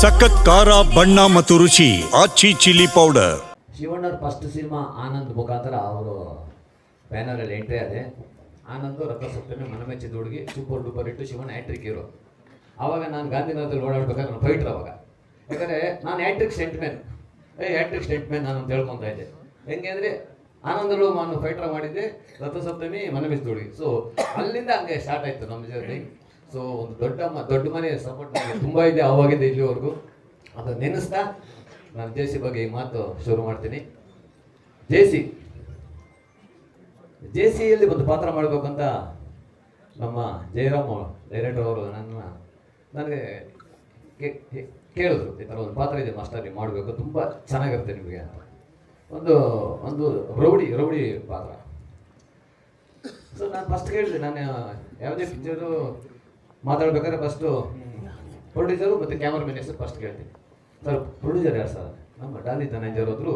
ಸಖತ್ ಖಾರ, ಬಣ್ಣ ಮತ್ತು ರುಚಿ, ಆಚಿ ಚಿಲ್ಲಿ ಪೌಡರ್. ಶಿವಣ್ಣರ ಫಸ್ಟ್ ಸಿನಿಮಾ ಆನಂದ್ ಮುಖಾಂತರ ಅವರು ಬ್ಯಾನರಲ್ಲಿ ಎಂಟ್ರಿ ಆದೆ. ಆನಂದ್ ರಥಸಪ್ತಮಿ ಮನಮೆಚ್ಚಿದ ಹುಡುಗಿ ಸೂಪರ್ ಡೂಪರ್ ಇಟ್ಟು ಶಿವಣ್ಣ ಹ್ಯಾಟ್ರಿಕ್ ಇರೋ ಆವಾಗ ನಾನು ಗಾಂಧಿನಗರದಲ್ಲಿ ಓಡಾಡ್ಬೇಕಾದ್ರೆ ನಾನು ಫೈಟ್ರ್ ಅವಾಗ. ಯಾಕಂದರೆ ನಾನು ಹ್ಯಾಟ್ರಿಕ್ ಸೆಂಟ್ಮೆನ್ ಏ ಹ್ಯಾಟ್ರಿಕ್ ಸ್ಟೆಂಟ್ಮ್ಯಾನ್ ನಾನು ಅಂತ ಹೇಳ್ಕೊತಾ ಇದ್ದೆ. ಹೆಂಗೆ ಅಂದರೆ ಆನಂದರು ನಾನು ಫೈಟ್ರ್ ಮಾಡಿದ್ದೆ, ರಥಸಪ್ತಮಿ ಮನಮೆಚ್ಚಿದ ಹುಡುಗಿ. ಸೊ ಅಲ್ಲಿಂದ ಹಂಗೆ ಸ್ಟಾರ್ಟ್ ಆಯಿತು ನಮ್ಮ ಜರ್ನಿ. ಸೊ ಒಂದು ದೊಡ್ಡ ದೊಡ್ಡ ಮನೆ ಸಪೋರ್ಟ್ ನನಗೆ ತುಂಬ ಇದೆ, ಅವಾಗಿದೆ ಇಲ್ಲಿವರೆಗೂ. ಅದು ನೆನೆಸ್ತಾ ನಾನು ಜೆ ಸಿ ಬಗ್ಗೆ ಈ ಮಾತು ಶುರು ಮಾಡ್ತೀನಿ. J C. ಜೆ ಸಿಯಲ್ಲಿ ಒಂದು ಪಾತ್ರ ಮಾಡಬೇಕಂತ ನಮ್ಮ ಜಯರಾಮ್ ಡೈರೆಕ್ಟರ್ ಅವರು ನನ್ನ ನನಗೆ ಕೇಳಿದ್ರು. ಈ ಥರ ಒಂದು ಪಾತ್ರ ಇದೆ, ಮಾಸ್ಟರ್ ನೀವು ಮಾಡಬೇಕು, ತುಂಬ ಚೆನ್ನಾಗಿರುತ್ತೆ ನಿಮಗೆ ಅಂತ. ಒಂದು ಒಂದು ರೌಡಿ ರೌಡಿ ಪಾತ್ರ. ಸೊ ನಾನು ಫಸ್ಟ್ ಕೇಳಿದೆ, ನಾನು, ಯಾವುದೇ ಪಿಕ್ಚರು ಮಾತಾಡ್ಬೇಕಾದ್ರೆ ಫಸ್ಟು ಪ್ರೊಡ್ಯೂಸರು ಮತ್ತೆ ಕ್ಯಾಮ್ರಾಮನ್ ಹೆಸರು ಫಸ್ಟ್ ಕೇಳ್ತೀನಿ. ಸರ್ ಪ್ರೊಡ್ಯೂಸರ್ ಯಾರು ಸರ್ ನಮ್ಮ ಡಾಲಿ ಧನಂಜಯರ್ ಹೋದ್ರು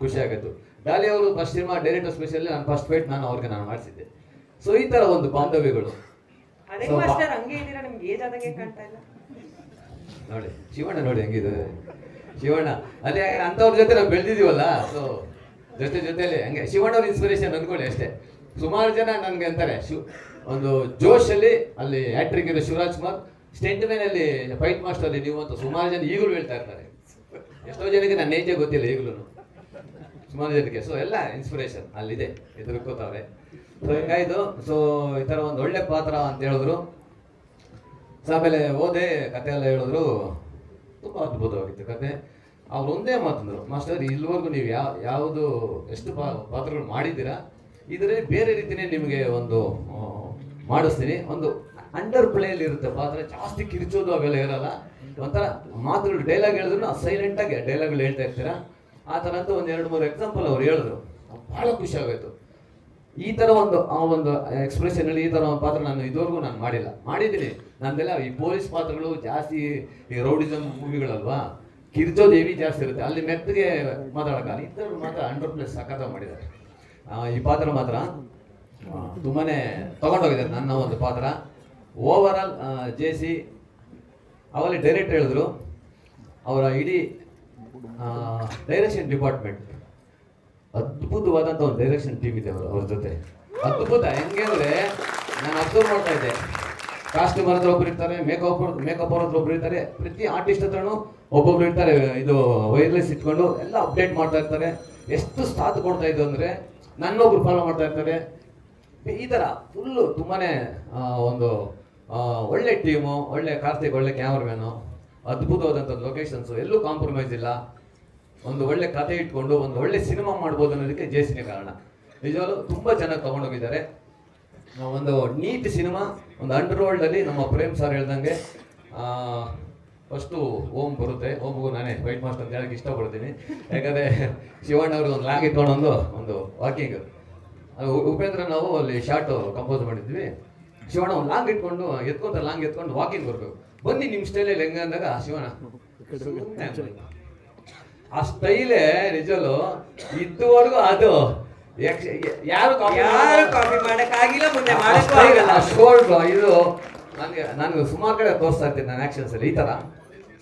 ಖುಷಿ ಆಗಿತ್ತು ಡಾಲಿ ಅವರು ಫಸ್ಟ್ ಸಿನಿಮಾ ಡೈರೆಕ್ಟರ್ ಸ್ಪೆಷಲ್ ನಾನು ಫಸ್ಟ್ ಫೈಟ್ ನಾನು ಅವ್ರಿಗೆ ನಾನು ಮಾಡಿಸಿದ್ದೆ. ಸೊ ಈ ತರ ಒಂದು ಬಾಂಧವ್ಯಗಳು. ನೋಡಿ ಶಿವಣ್ಣ ನೋಡಿ ಹೆಂಗಿದೆ. ಶಿವಣ್ಣ ಅಲ್ಲಿ ಅಂತವ್ರ ಜೊತೆ ನಾವು ಬೆಳೆದಿದೀವಲ್ಲ ಸೊ ಜೊತೆ ಜೊತೆಯಲ್ಲಿ ಹಂಗೆ. ಶಿವಣ್ಣ ಅವ್ರ ಇನ್ಸ್ಪಿರೇಷನ್ ಅನ್ಕೊಳ್ಳಿ ಅಷ್ಟೇ. ಸುಮಾರು ಜನ ನನಗೆ ಅಂತಾರೆ ಒಂದು ಜೋಶಲ್ಲಿ ಅಲ್ಲಿ ಆಕ್ಟ್ರಿಕ್ ಇರೋ ಶಿವರಾಜ್ ಕುಮಾರ್ ಸ್ಟೆಂಟ್ ಅಲ್ಲಿ ಫೈಟ್ ಮಾಸ್ಟರ್ ಅಲ್ಲಿ ನೀವು ಅಂತ ಸುಮಾರು ಜನ ಈಗಲೂ ಹೇಳ್ತಾ ಇರ್ತಾರೆ. ಎಷ್ಟೋ ಜನಕ್ಕೆ ನನ್ನ ನೇಜೆ ಗೊತ್ತಿಲ್ಲ ಈಗಲೂ ಸುಮಾರು ಜನಕ್ಕೆ. ಸೊ ಎಲ್ಲ ಇನ್ಸ್ಪಿರೇಷನ್ ಅಲ್ಲಿದೆ ಎದುರ್ಕೋತಾವೆ ಸೊ ಹಿಂಗಾಯ್ತು. ಸೊ ಈ ಥರ ಒಂದು ಒಳ್ಳೆ ಪಾತ್ರ ಅಂತ ಹೇಳಿದ್ರು. ಆಮೇಲೆ ಓದೆ ಕತೆ ಎಲ್ಲ ಹೇಳಿದ್ರು. ತುಂಬ ಅದ್ಭುತವಾಗಿತ್ತು ಕತೆ. ಅವ್ರು ಒಂದೇ ಮಾತಂದ್ರು ಮಾಸ್ಟರ್, ಇಲ್ಲಿವರೆಗೂ ನೀವು ಯಾವ ಯಾವುದು ಎಷ್ಟು ಪಾತ್ರಗಳು ಮಾಡಿದ್ದೀರಾ? ಇದರಲ್ಲಿ ಬೇರೆ ರೀತಿನೇ ನಿಮಗೆ ಒಂದು ಮಾಡಿಸ್ತೀನಿ. ಒಂದು ಅಂಡರ್ ಪ್ಲೇಯಲ್ಲಿ ಇರುತ್ತೆ. ಪಾತ್ರ ಜಾಸ್ತಿ ಕಿರಿಚೋದು ಅವೆಲ್ಲ ಇರಲ್ಲ. ಒಂಥರ ಮಾತುಗಳು ಡೈಲಾಗ್ ಹೇಳಿದ್ರು ಸೈಲೆಂಟಾಗಿ ಡೈಲಾಗ್ಗಳು ಹೇಳ್ತಾ ಇರ್ತೀರಾ? ಆ ಥರ ಅಂತ ಒಂದು ಎರಡು, ಮೂರು ಎಕ್ಸಾಂಪಲ್ ಅವ್ರು ಹೇಳಿದ್ರು. ಭಾಳ ಖುಷಿ ಆಗೋಯ್ತು. ಈ ಥರ ಒಂದು, ಆ ಒಂದು ಎಕ್ಸ್ಪ್ರೆಷನ್ ಅಲ್ಲಿ ಈ ಥರ ಒಂದು ಪಾತ್ರ ನಾನು ಇದುವರೆಗೂ ನಾನು ಮಾಡಿಲ್ಲ. ಮಾಡಿದ್ದೀನಿ. ನಂದೆಲ್ಲ ಈ ಪೊಲೀಸ್ ಪಾತ್ರಗಳು ಜಾಸ್ತಿ ಈ ರೌಡಿಸಮ್ ಮೂವಿಗಳಲ್ವಾ ಕಿರ್ಚೋದು ಹೆವಿ ಜಾಸ್ತಿ ಇರುತ್ತೆ. ಅಲ್ಲಿ ಮೆತ್ತಗೆ ಈ ಥರ ಮಾತ್ರ ಅಂಡರ್ ಪ್ಲೇಸ್ ಸಖತ್ತ ಮಾಡಿದ್ದಾರೆ. ಈ ಪಾತ್ರ ಮಾತ್ರ ತುಂಬಾನೇ ತಗೊಂಡೋಗಿದ್ದಾರೆ ನನ್ನ ಒಂದು ಪಾತ್ರ. ಓವರ್ ಆಲ್ ಜೆ ಸಿ ಅವಲ್ಲಿ ಡೈರೆಕ್ಟ್ ಹೇಳಿದ್ರು. ಅವರ ಇಡೀ ಡೈರೆಕ್ಷನ್ ಡಿಪಾರ್ಟ್ಮೆಂಟ್ ಅದ್ಭುತವಾದಂಥ ಒಂದು ಡೈರೆಕ್ಷನ್ ಟೀಮ್ ಇದೆ ಅವರು, ಅವ್ರ ಜೊತೆ. ಅದ್ಭುತ, ಹೆಂಗೆ ಅಂದರೆ ನಾನು ಅಬ್ಸರ್ವ್ ಮಾಡ್ತಾ ಇದ್ದೆ. ಕಾಸ್ಟ್ಯೂಮರ್ ಹತ್ರ ಒಬ್ರು ಇರ್ತಾರೆ ಮೇಕಪ್ ಮೇಕಪ್ ಅವ್ರ ಹತ್ರ ಒಬ್ರು ಇರ್ತಾರೆ. ಪ್ರತಿ ಆರ್ಟಿಸ್ಟ್ ಹತ್ರನೂ ಒಬ್ಬೊಬ್ರು ಇರ್ತಾರೆ. ಇದು ವೈರ್ಲೆಸ್ ಇಟ್ಕೊಂಡು ಎಲ್ಲ ಅಪ್ಡೇಟ್ ಮಾಡ್ತಾ ಇರ್ತಾರೆ. ಎಷ್ಟು ಸಾಥ್ ಕೊಡ್ತಾ ಇದ್ದು ಅಂದ್ರೆ ನನ್ನೊಬ್ರು ಫಾಲೋ ಮಾಡ್ತಾ ಇರ್ತಾರೆ. ಈ ಥರ ಫುಲ್ಲು ತುಂಬಾನೇ ಒಂದು ಒಳ್ಳೆ ಟೀಮು ಒಳ್ಳೆ ಕಾರ್ತಿಕ್, ಒಳ್ಳೆ ಕ್ಯಾಮ್ರಾಮ್ಯಾನು ಅದ್ಭುತವಾದಂಥ ಲೊಕೇಶನ್ಸು ಎಲ್ಲೂ ಕಾಂಪ್ರಮೈಸ್ ಇಲ್ಲ. ಒಂದು ಒಳ್ಳೆ ಕಥೆ ಇಟ್ಕೊಂಡು, ಒಂದು ಒಳ್ಳೆ ಸಿನಿಮಾ ಮಾಡ್ಬೋದು ಅನ್ನೋದಕ್ಕೆ ಜೇಸಿನೇ ಕಾರಣ. ನಿಜವಾಗ್ಲೂ ತುಂಬಾ ಚೆನ್ನಾಗಿ ತಗೊಂಡೋಗಿದ್ದಾರೆ. ಒಂದು ನೀಟ್ ಸಿನಿಮಾ ಒಂದು ಅಂಡರ್ ವರ್ಲ್ಡ್ ಅಲ್ಲಿ ನಮ್ಮ ಪ್ರೇಮ್ ಸರ್ ಹೇಳ್ದಂಗೆ ಫಸ್ಟು ಓಮ್ ಬರುತ್ತೆ ಓಮ್ಗೂ ನಾನೇ ವೈಟ್ ಮಾಸ್ಟರ್ ಅಂತ ಹೇಳಕ್ಕೆ ಇಷ್ಟಪಡ್ತೀನಿ. ಯಾಕಂದ್ರೆ ಶಿವಣ್ಣ ಅವರು ಒಂದು ಲಾಂಗ್ ಇಟ್ಕೊಂಡು ಒಂದು ಒಂದು ವಾಕಿಂಗ್ ಉಪೇಂದ್ರ ನಾವು ಅಲ್ಲಿ ಶಾರ್ಟ್ ಕಂಪೋಸ್ ಮಾಡಿದ್ವಿ. ಶಿವಣ್ಣ ಒಂದು ಲಾಂಗ್ ಇಟ್ಕೊಂಡು ಎತ್ಕೊಂತ ಲಾಂಗ್ ಎತ್ಕೊಂಡು ವಾಕಿಂಗ್ ಬರಬೇಕು. ಬನ್ನಿ ನಿಮ್ಮ ಸ್ಟೈಲಲ್ಲಿ ಹೆಂಗ ಅಂದಾಗ ಶಿವಣ್ಣ. ಆ ಸ್ಟೈಲೇ ನಿಜಲು ಇದುವರೆಗೂ ಅದು ಯಾರು ಯಾರು ಕಾಪಿ ಮಾಡಕ್ಕಾಗಿಲ್ಲ ಮುಂದೆ ಆ ಮಾಡಕ್ಕೂ ಆಗಲ್ಲ. ಆ ಶೋಲ್ಡ್ರು ಇದು ನನಗೆ ನಾನು ಸುಮಾರು ಕಡೆ ತೋರಿಸ್ತಾ ಇರ್ತೀನಿ ನನ್ನ ಆಕ್ಷನ್ಸ್ ಅಲ್ಲಿ ಈ ತರ.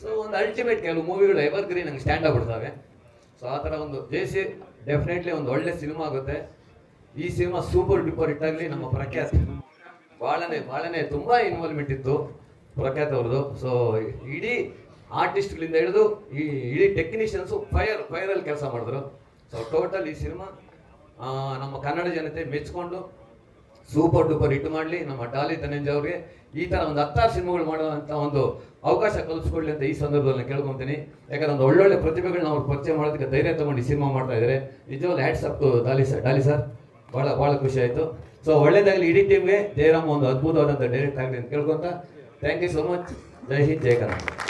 ಸೊ ಒಂದು ಅಲ್ಟಿಮೇಟ್ ಕೆಲವು ಮೂವಿಗಳು ಎವರ್ ಗ್ರೀನ್ ನಂಗೆ ಸ್ಟ್ಯಾಂಡ್ ಆಗ್ಬಿಡ್ತವೆ. ಸೊ ಆ ಥರ ಒಂದು ಜೇಸಿ ಡೆಫಿನೆಟ್ಲಿ ಒಂದು ಒಳ್ಳೆ ಸಿನಿಮಾ ಆಗುತ್ತೆ. ಈ ಸಿನಿಮಾ ಸೂಪರ್ ಡೂಪರ್ ಆಗಲಿ ನಮ್ಮ ಪ್ರಖ್ಯಾತ್. ಭಾಳನೇ ಭಾಳನೇ ತುಂಬ ಇನ್ವಾಲ್ವ್ಮೆಂಟ್ ಇತ್ತು ಪ್ರಖ್ಯಾತ್ ಅವ್ರದ್ದು. ಸೊ ಇಡೀ ಆರ್ಟಿಸ್ಟ್ಗಳಿಂದ ಹಿಡಿದು ಈ ಇಡೀ ಟೆಕ್ನಿಷಿಯನ್ಸು ಫೈರ್ ಫೈರಲ್ಲಿ ಕೆಲಸ ಮಾಡಿದ್ರು. ಸೊ ಟೋಟಲ್ ಈ ಸಿನಿಮಾ ನಮ್ಮ ಕನ್ನಡ ಜನತೆ ಮೆಚ್ಕೊಂಡು ಸೂಪರ್ ಡೂಪರ್ ಹಿಟ್ ಮಾಡಲಿ, ನಮ್ಮ ಡಾಲಿ ಧನಂಜಯ ಅವರಿಗೆ. ಈ ಥರ ಒಂದು ಹತ್ತಾರು ಸಿನಿಮಾಗಳು ಮಾಡುವಂಥ ಒಂದು ಅವಕಾಶ ಕಲ್ಪಿಸ್ಕೊಳ್ಳಿ ಅಂತ ಈ ಸಂದರ್ಭದಲ್ಲಿ ಕೇಳ್ಕೊತೀನಿ. ಯಾಕಂದ್ರೆ ಒಂದು ಒಳ್ಳೊಳ್ಳೆ ಪ್ರತಿಭೆಗಳನ್ನ ಅವ್ರು ಪರಿಚಯ ಮಾಡೋದಕ್ಕೆ ಧೈರ್ಯ ತಗೊಂಡು ಸಿನಿಮಾ ಮಾಡ್ತಾ ಇದ್ದಾರೆ ನಿಜವಾಗ್ಲೂ hats up Dolly sir Dolly sir ಭಾಳ ಭಾಳ ಖುಷಿ ಆಯಿತು. ಸೊ ಒಳ್ಳೇದಾಗಲಿ ಇಡೀ ಟೀಮ್ಗೆ ಜಯರಾಮ್ ಒಂದು ಅದ್ಭುತವಾದಂಥ ಡೈರೆಕ್ಟ್ ಆಗಲಿ ಅಂತ ಕೇಳ್ಕೊತ. ಥ್ಯಾಂಕ್ ಯು ಸೋ ಮಚ್ ಜೈ ಹಿಂದ್, ಜೈ ಕರ್ನಾಟಕ.